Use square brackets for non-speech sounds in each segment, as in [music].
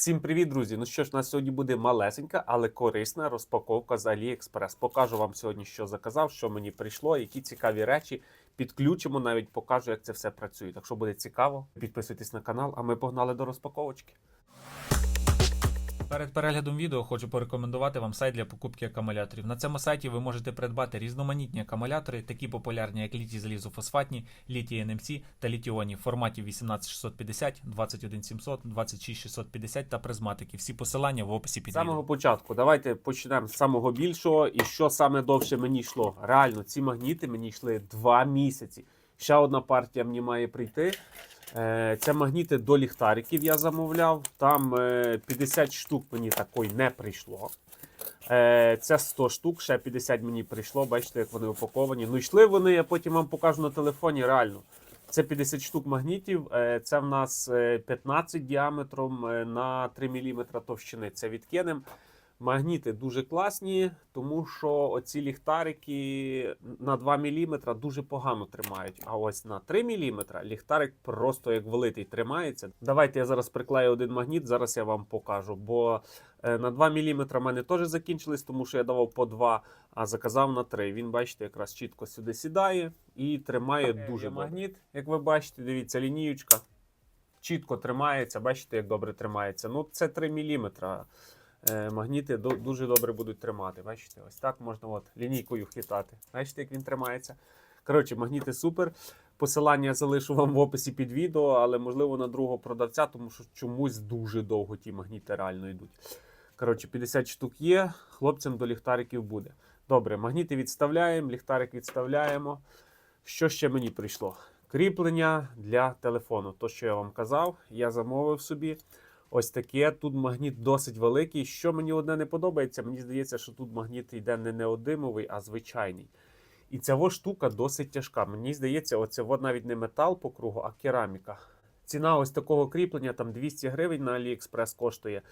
Всім привіт, друзі! Ну що ж, у нас сьогодні буде малесенька, але корисна розпаковка з AliExpress. Покажу вам сьогодні, що заказав, що мені прийшло, які цікаві речі. Підключимо, навіть покажу, як це все працює. Так що буде цікаво, підписуйтесь на канал, а ми погнали до розпаковочки. Перед переглядом відео хочу порекомендувати вам сайт для покупки акумуляторів. На цьому сайті ви можете придбати різноманітні акумулятори, такі популярні, як літій залізофосфатні, літій NMC та літіоні в форматі 18650, 21700, 26650 та призматики. Всі посилання в описі під З самого початку, давайте почнемо з самого більшого. І що саме довше мені йшло? Реально, ці магніти мені йшли два місяці. Ще одна партія мені має прийти. Е, Це магніти до ліхтариків я замовляв. Там е, 50 штук мені такої не прийшло. Е, Це 100 штук, ще 50 мені прийшло. Бачите, як вони упаковані. Ну, йшли вони, я потім вам покажу на телефоні. Реально. Це 50 штук магнітів. Е, Це в нас е, 15 діаметром е, на 3 мм товщини. Це відкинем. Магніти дуже класні, тому що оці ліхтарики на 2 мм дуже погано тримають. А ось на 3 мм ліхтарик просто як великий тримається. Давайте я зараз приклею один магніт, зараз я вам покажу. Бо е, на 2 мм в мене теж закінчились, тому що я давав по 2, а заказав на 3. Він, бачите, якраз чітко сюди сідає і тримає дуже добре. магніт. Як ви бачите, дивіться, лініючка чітко тримається. Бачите, як добре тримається. Ну, це 3 мм. Е, Магніти дуже добре будуть тримати. Бачите, ось так можна от лінійкою хитати. Бачите, як він тримається. Коротше, магніти супер. Посилання залишу вам в описі під відео, але можливо на другого продавця, тому що чомусь дуже довго ті магніти реально йдуть. Коротше, 50 штук є, хлопцям до ліхтариків буде. Добре, магніти відставляємо, ліхтарик відставляємо. Що ще мені прийшло? Кріплення для телефону. То, що я вам казав, я замовив собі. Ось таке. Тут магніт досить великий. Що мені одне не подобається, мені здається, що тут магніт йде не неодимовий, а звичайний. І ця штука досить тяжка. Мені здається, оце навіть не метал по кругу, а кераміка. Ціна ось такого кріплення там 200 гривень на AliExpress коштує.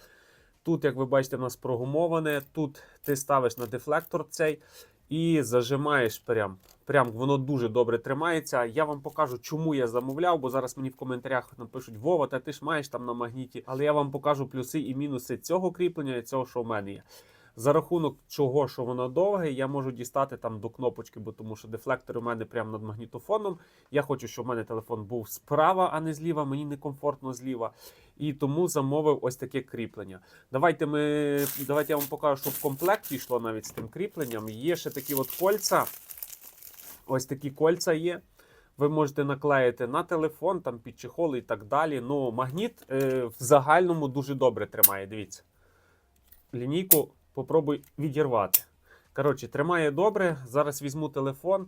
Тут, як ви бачите, в нас прогумоване. Тут ти ставиш на дефлектор цей і зажимаєш прям. Прям воно дуже добре тримається. Я вам покажу, чому я замовляв, бо зараз мені в коментарях напишуть: Вова, та ти ж маєш там на магніті. Але я вам покажу плюси і мінуси цього кріплення і цього, що в мене є. За рахунок чого, що воно довге, я можу дістати там до кнопочки, бо тому що дефлектор у мене прямо над магнітофоном. Я хочу, щоб в мене телефон був справа, а не зліва. Мені некомфортно зліва. І тому замовив ось таке кріплення. Давайте ми давайте я вам покажу, що в комплекті йшло навіть з тим кріпленням. Є ще такі от кольця. Ось такі кольця є. Ви можете наклеїти на телефон, там під чехол і так далі. Ну, магніт е, в загальному дуже добре тримає. Дивіться. Лінійку попробуй відірвати. Коротше, тримає добре. Зараз візьму телефон,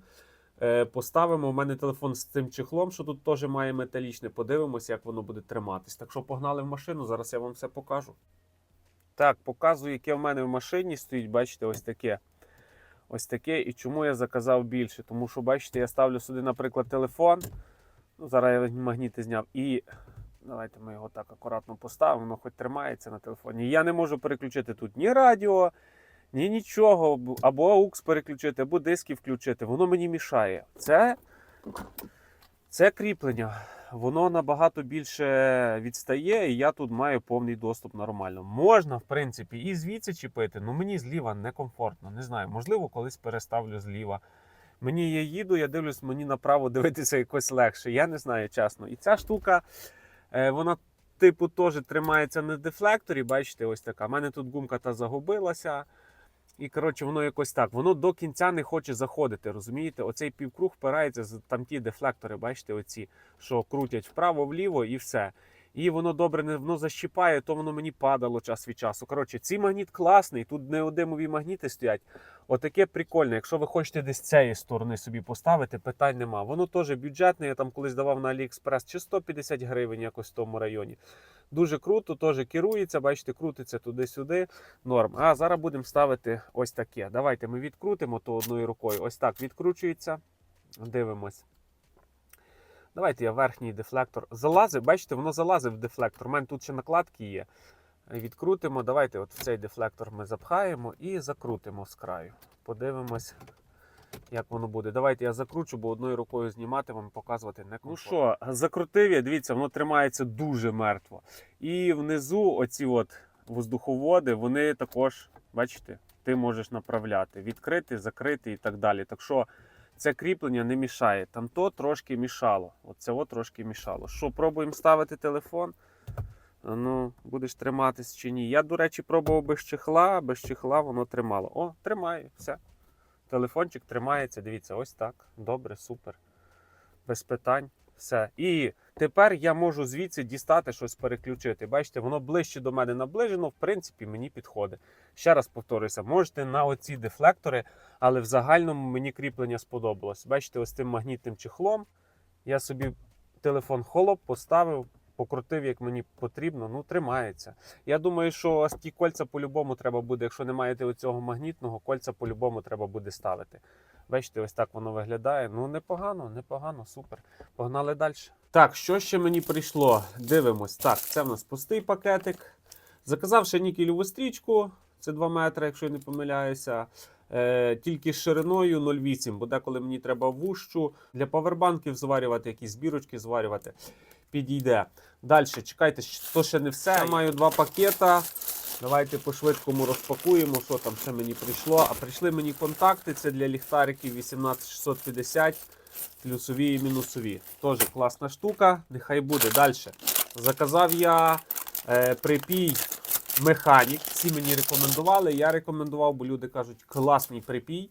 е, поставимо. У мене телефон з цим чехлом, що тут теж має металічне. Подивимося, як воно буде триматись. Так що погнали в машину, зараз я вам все покажу. Так, показую, яке в мене в машині стоїть. Бачите, ось таке. Ось таке. І чому я заказав більше? Тому що, бачите, я ставлю сюди, наприклад, телефон. Ну, зараз я магніти зняв. І давайте ми його так акуратно поставимо, воно хоч тримається на телефоні. Я не можу переключити тут ні радіо, ні нічого. Або AUX переключити, або диски включити. Воно мені мішає. Це, це кріплення. Воно набагато більше відстає, і я тут маю повний доступ нормально. Можна, в принципі, і звідси чіпити, але мені зліва некомфортно. Не знаю, можливо, колись переставлю зліва. Мені я їду, я дивлюсь, мені направо [laughs] дивитися якось легше. Я не знаю, чесно. І ця штука, е, вона, типу, теж тримається на дефлекторі. Бачите, ось така. У мене тут гумка та загубилася. І, коротше, воно якось так. Воно до кінця не хоче заходити. Розумієте? Оцей півкруг впирається там ті дефлектори, бачите, оці, що крутять вправо-вліво і все. І воно добре не воно защіпає, то воно мені падало час від часу. Коротше, цей магніт класний, тут неодимові магніти стоять. Отаке прикольне. Якщо ви хочете десь цієї сторони собі поставити, питань нема. Воно теж бюджетне. Я там колись давав на AliExpress чи 150 гривень якось в тому районі. Дуже круто, теж керується, бачите, крутиться туди-сюди. Норм. А зараз будемо ставити ось таке. Давайте ми відкрутимо то одною рукою. Ось так відкручується. Дивимось. Давайте я верхній дефлектор. Залазив, бачите, воно залазив в дефлектор. У мене тут ще накладки є. Відкрутимо. Давайте от в цей дефлектор ми запхаємо і закрутимо з краю. Подивимось, як воно буде. Давайте я закручу, бо одною рукою знімати вам показувати не Ну що, закрутив я, дивіться, воно тримається дуже мертво. І внизу оці от воздуховоди, вони також, бачите, ти можеш направляти. Відкрити, закрити і так далі. Так що це кріплення не мішає. Там то трошки мішало. От трошки мішало. Що, пробуємо ставити телефон? Ну, будеш триматись чи ні. Я, до речі, пробував без чехла, без чехла воно тримало. О, тримає, все. Телефончик тримається, дивіться, ось так. Добре, супер. Без питань. Все. І тепер я можу звідси дістати щось переключити. Бачите, воно ближче до мене наближено, в принципі, мені підходить. Ще раз повторюся, можете на оці дефлектори, але в загальному мені кріплення сподобалось. Бачите, ось тим магнітним чехлом. Я собі телефон холоп поставив, покрутив, як мені потрібно, ну тримається. Я думаю, що ті кольця по-любому треба буде, якщо не маєте оцього магнітного, кольця по-любому треба буде ставити. Бачите, ось так воно виглядає. Ну, непогано, непогано, супер. Погнали далі. Так, що ще мені прийшло? Дивимось. Так, це в нас пустий пакетик. Заказав ще нікелеву стрічку, це 2 метри, якщо я не помиляюся. Е, тільки з шириною 0,8, бо деколи мені треба вущу для павербанків зварювати, якісь збірочки зварювати. Підійде. Далі, чекайте, то ще не все. Я маю два пакета. Давайте по-швидкому розпакуємо, що там ще мені прийшло. А прийшли мені контакти. Це для ліхтариків 18650, плюсові і мінусові. Теж класна штука. Нехай буде. Далі. Заказав я е, припій механік. Всі мені рекомендували. Я рекомендував, бо люди кажуть, класний припій.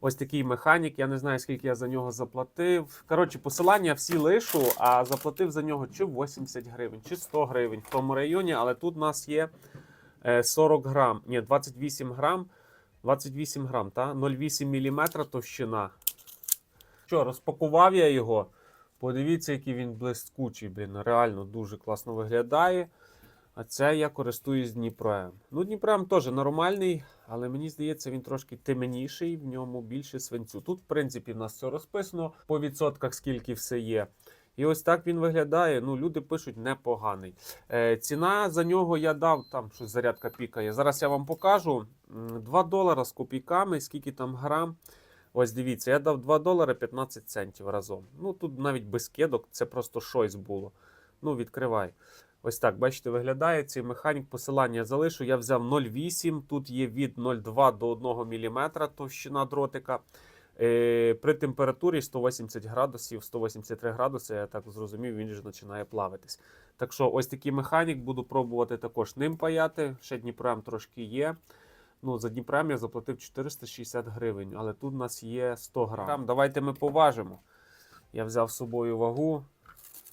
Ось такий механік. Я не знаю, скільки я за нього заплатив. Коротше, посилання всі лишу, а заплатив за нього чи 80 гривень, чи 100 гривень в тому районі, але тут у нас є 40 грам, ні, 28 грам. 28 грам, та? 0,8 мм товщина. Що, розпакував я його. Подивіться, який він блискучий, блін. Реально дуже класно виглядає. А це я користуюсь Дніпром. Ну, Дніпром теж нормальний, але мені здається, він трошки темніший, в ньому більше свинцю. Тут, в принципі, в нас все розписано по відсотках, скільки все є. І ось так він виглядає. Ну, люди пишуть непоганий. Е, ціна за нього я дав, там щось зарядка пікає. Зараз я вам покажу. 2 долара з копійками, скільки там грам. Ось дивіться, я дав 2 долари 15 центів разом. Ну тут навіть без кедок, це просто щось було. Ну, відкривай. Ось так, бачите, виглядає цей механік. Посилання я залишу. Я взяв 0,8. Тут є від 0,2 до 1 мм товщина дротика. Е, при температурі 180 градусів, 183 градуси, я так зрозумів, він вже починає плавитись. Так що ось такий механік буду пробувати також ним паяти. Ще Дніпром трошки є. Ну, за Дніпром я заплатив 460 гривень, але тут у нас є 100 грам. Давайте ми поважимо. Я взяв з собою вагу.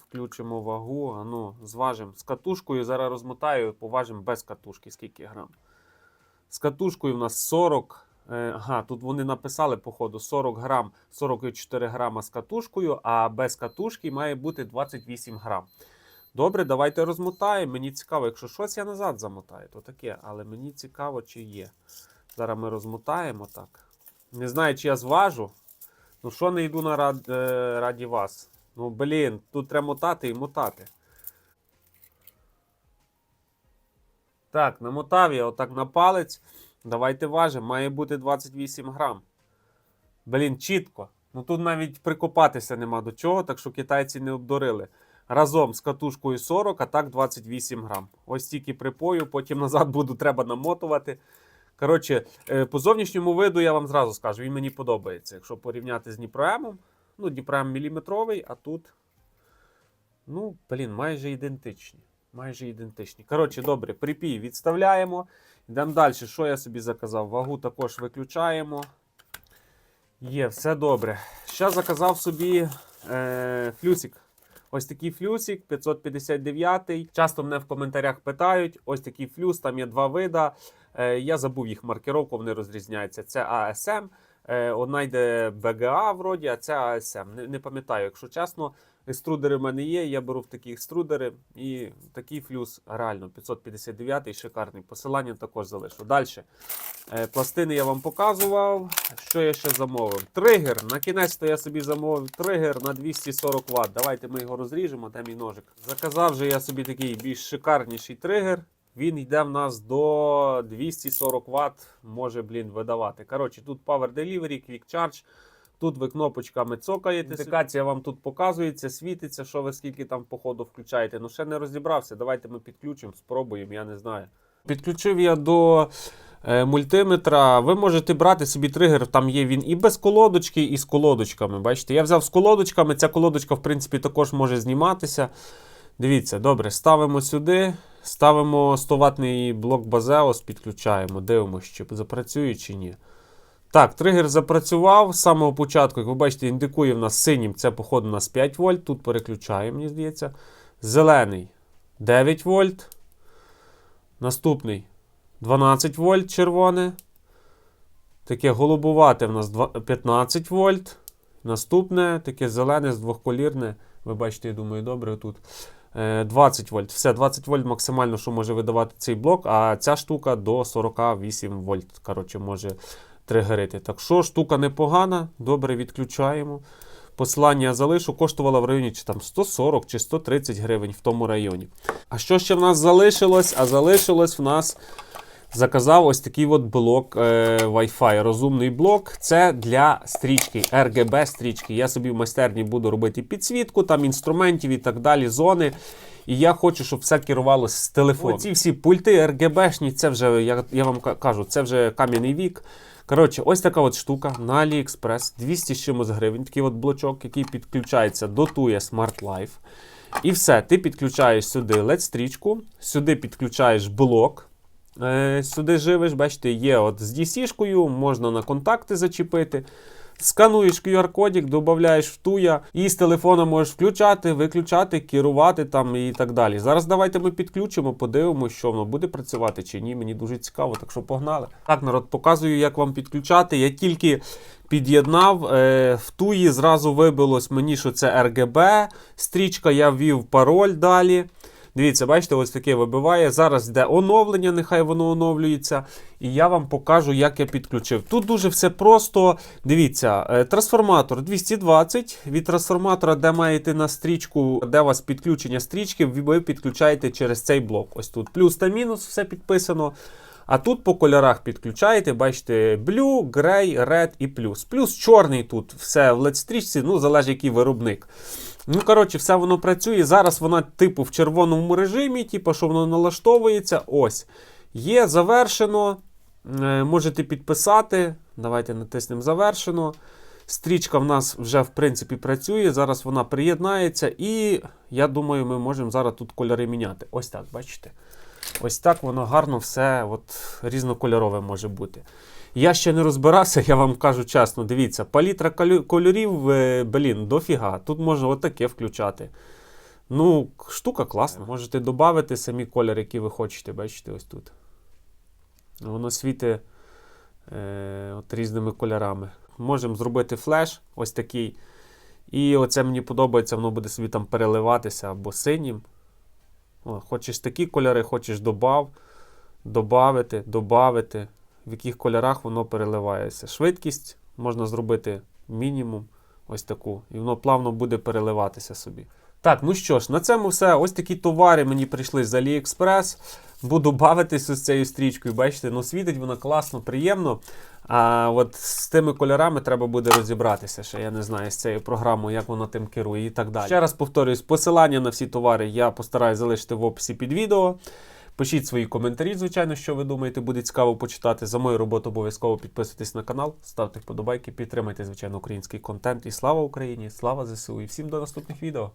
Включимо вагу, а ну, зважимо. З катушкою зараз розмотаю, поважимо без катушки, скільки грам. З катушкою в нас 40. Е, Ага, тут вони написали, походу, 40 грам, 44 грама з катушкою, а без катушки має бути 28 грам. Добре, давайте розмотаємо. Мені цікаво, якщо щось я назад замотаю, то таке. Але мені цікаво, чи є. Зараз ми розмотаємо так. Не знаю, чи я зважу. Ну, що не йду на рад, е, раді вас. Ну, блін, тут треба мотати і мотати. Так, намотав я отак на палець. Давайте важимо. Має бути 28 грам. Блін, чітко. Ну тут навіть прикопатися нема до чого, так що китайці не обдурили. Разом з катушкою 40, а так 28 грам. Ось тільки припою, потім назад буду треба намотувати. Коротше, е, по зовнішньому виду я вам зразу скажу, він мені подобається. Якщо порівняти з Дніпроемом, ну, Дніпроем міліметровий, а тут, ну, блін, майже ідентичні. Майже ідентичні. Коротше, добре, припій відставляємо. Йдемо далі. Що я собі заказав? Вагу також виключаємо. Є, все добре. Ще заказав собі е, флюсик. Ось такий флюсик 559. Часто мене в коментарях питають: ось такий флюс, там є два вида. Е, я забув їх маркировку, вони розрізняються. Це ASM. Е, одна йде BGA вроді, а це ASM. Не, не пам'ятаю, якщо чесно. Екструдери в мене є, я беру в такі екструдери. І такий флюс реально 559 шикарний. Посилання також залишу. Далі. Е, пластини я вам показував. Що я ще замовив? Тригер. На кінець то я собі замовив тригер на 240 Вт. Давайте ми його розріжемо, де мій ножик. Заказав же я собі такий більш шикарніший тригер. Він йде в нас до 240 Вт, може, блін, видавати. Коротше, тут Power Delivery, Quick Charge. Тут ви кнопочками цокаєте. Індикація вам тут показується, світиться, що ви скільки там по ходу включаєте. Ну ще не розібрався. Давайте ми підключимо, спробуємо, я не знаю. Підключив я до е, мультиметра. Ви можете брати собі тригер, там є він і без колодочки, і з колодочками. Бачите, я взяв з колодочками. Ця колодочка, в принципі, також може зніматися. Дивіться, добре, ставимо сюди, ставимо 100 ватний блок Базеос, підключаємо, дивимося, запрацює чи ні. Так, тригер запрацював з самого початку, як ви бачите, індикує в нас синім, це, походу, у нас 5 вольт. Тут переключаємо, мені здається. Зелений 9 вольт. Наступний 12 вольт червоне. Таке голубувате в нас 15 вольт. Наступне таке зелене з двохколірне. Ви бачите, я думаю, добре тут. Е, 20 вольт. Все, 20 вольт максимально, що може видавати цей блок, а ця штука до 48 вольт. Коротше, може тригерити. Так що штука непогана, добре відключаємо. Посилання я залишу, коштувала в районі чи там 140 чи 130 гривень в тому районі. А що ще в нас залишилось? А залишилось в нас. Заказав ось такий от блок е, Wi-Fi, розумний блок. Це для стрічки, RGB стрічки. Я собі в майстерні буду робити підсвітку, там інструментів і так далі, зони. І я хочу, щоб все керувалося з телефону. Ці всі пульти RGB-шні, це вже, я, я вам кажу, це вже кам'яний вік. Коротше, ось така от штука на AliExpress, 200 з чимось гривень. Такий от блочок, який підключається, дотує Smart Life. І все, ти підключаєш сюди LED-стрічку, сюди підключаєш блок. Е, сюди живеш, бачите, є от з DC-шкою, можна на контакти зачепити. Скануєш QR-кодик, додаєш в туя, і з телефона можеш включати, виключати, керувати там і так далі. Зараз давайте ми підключимо, подивимося, що воно буде працювати чи ні. Мені дуже цікаво, так що погнали. Так, народ, показую, як вам підключати. Я тільки під'єднав е, в туї, зразу вибилось мені, що це RGB стрічка. Я ввів пароль далі. Дивіться, бачите, ось таке вибиває. Зараз йде оновлення, нехай воно оновлюється. І я вам покажу, як я підключив. Тут дуже все просто. Дивіться, е, трансформатор 220. Від трансформатора, де маєте на стрічку, де у вас підключення стрічки, ви підключаєте через цей блок. Ось тут плюс та мінус, все підписано. А тут по кольорах підключаєте, бачите, blue, gray, red і плюс. Плюс чорний тут все в LED-стрічці, ну залежить який виробник. Ну, коротше, все воно працює. Зараз вона, типу, в червоному режимі, типу, що воно налаштовується. Ось. Є завершено. Е, можете підписати. Давайте натиснемо завершено. Стрічка в нас вже, в принципі, працює. Зараз вона приєднається. І я думаю, ми можемо зараз тут кольори міняти. Ось так, бачите? Ось так воно гарно все от, різнокольорове може бути. Я ще не розбирався, [laughs] я вам кажу чесно, дивіться, палітра кольорів, е, блін, дофіга. Тут можна отаке включати. Ну, штука класна. Можете додати самі кольори, які ви хочете, бачите, ось тут. Воно світить е, от різними кольорами. Можемо зробити флеш, ось такий. І оце мені подобається, воно буде собі там переливатися або синім. Хочеш такі кольори, хочеш добав, добавити, добавити, в яких кольорах воно переливається. Швидкість можна зробити мінімум, ось таку, і воно плавно буде переливатися собі. Так, ну що ж, на цьому все. Ось такі товари мені прийшли з AliExpress. Буду бавитися з цією стрічкою. Бачите, ну світить вона класно, приємно. А от з тими кольорами треба буде розібратися. Ще я не знаю з цією програмою, як вона тим керує і так далі. Ще раз повторюсь, посилання на всі товари я постараюсь залишити в описі під відео. Пишіть свої коментарі, звичайно, що ви думаєте, буде цікаво почитати. За мою роботу обов'язково підписуйтесь на канал, ставте вподобайки, підтримайте, звичайно, український контент. І слава Україні! Слава ЗСУ! І всім до наступних відео!